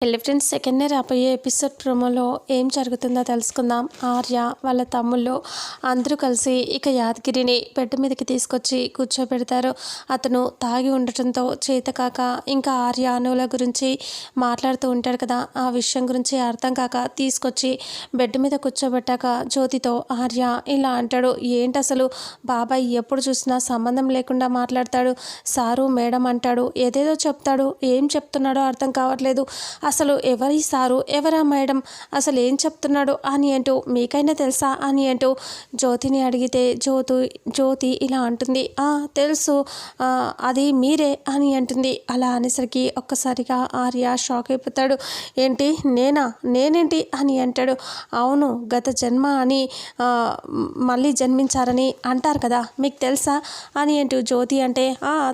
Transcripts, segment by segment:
హెల్లీ friends second రాబోయే episode ప్రోమోలో ఏం జరుగుతుందో తెలుసుకుందాం. ఆర్య వాళ్ళ తమ్ముళ్ళు అందరూ కలిసి ఇక యాదగిరిని బెడ్ మీదకి తీసుకొచ్చి కూర్చోబెడతారు. అతను తాగి ఉండటంతో చేతకాక ఇంకా ఆర్య అనువుల గురించి మాట్లాడుతూ ఉంటాడు కదా. ఆ విషయం గురించి అర్థం కాక తీసుకొచ్చి బెడ్ మీద కూర్చోబెట్టాక జ్యోతితో ఆర్య ఇలా అంటాడు. ఏంటి అసలు? బాబాయ్ ఎప్పుడు చూసినా సంబంధం లేకుండా మాట్లాడతాడు. సారు మేడం అంటాడు. ఏదేదో చెప్తాడు. ఏం చెప్తున్నాడో అర్థం కావట్లేదు. అసలు ఎవరి సారు? ఎవరా మేడం? అసలు ఏం చెప్తున్నాడు? అని అంటూ మీకైనా తెలుసా? అని అంటూ జ్యోతిని అడిగితే జ్యోతి జ్యోతి ఇలా అంటుంది తెలుసు అది మీరే అని అంటుంది. అలా అనేసరికి ఒక్కసారిగా ఆర్య షాక్ అయిపోతాడు. ఏంటి? నేనా? నేనేంటి? అని అంటాడు. అవును గత జన్మ అని మళ్ళీ జన్మించారని అంటారు కదా మీకు తెలుసా? అని అంటూ జ్యోతి అంటే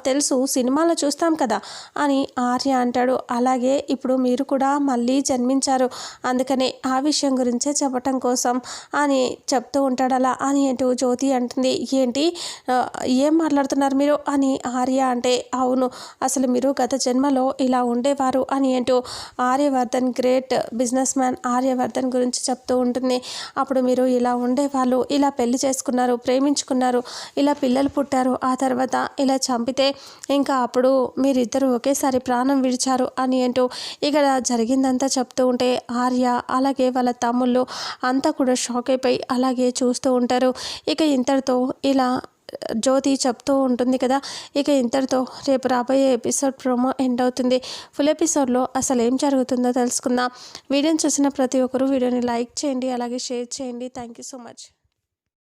తెలుసు సినిమాలో చూస్తాం కదా అని ఆర్య అంటాడు. అలాగే ఇప్పుడు మీరు కూడా మళ్ళీ జన్మించారు. అందుకనే ఆ విషయం గురించే చెప్పటం కోసం అని చెప్తూ ఉంటాడు అలా. అని అంటూ జ్యోతి అంటుంది. ఏంటి? ఏం మాట్లాడుతున్నారు మీరు? అని ఆర్య అంటే అవును అసలు మీరు గత జన్మలో ఇలా ఉండేవారు అని అంటూ Aryavardhan great business man Aryavardhan గురించి చెప్తూ ఉంటుంది. అప్పుడు మీరు ఇలా ఉండేవాళ్ళు ఇలా పెళ్ళి చేసుకున్నారు ప్రేమించుకున్నారు ఇలా పిల్లలు పుట్టారు ఆ తర్వాత ఇలా చంపితే ఇంకా అప్పుడు మీరిద్దరూ ఒకేసారి ప్రాణం విడిచారు అని అంటూ ఇక్కడ జరిగిందంతా చెప్తూ ఉంటే ఆర్య అలాగే వాళ్ళ తమ్ముళ్ళు అంతా కూడా షాక్ అయిపోయి అలాగే చూస్తూ ఉంటారు. ఇక ఇంతటితో ఇలా జ్యోతి చెప్తూ ఉంటుంది కదా ఇక ఇంతటితో రేపు రాబోయే ఎపిసోడ్ ప్రోమో ఎండ్ అవుతుంది. ఫుల్ ఎపిసోడ్లో అసలు ఏం జరుగుతుందో తెలుసుకుందాం. వీడియోని చూసిన ప్రతి ఒక్కరూ వీడియోని లైక్ చేయండి అలాగే షేర్ చేయండి. Thank you so much.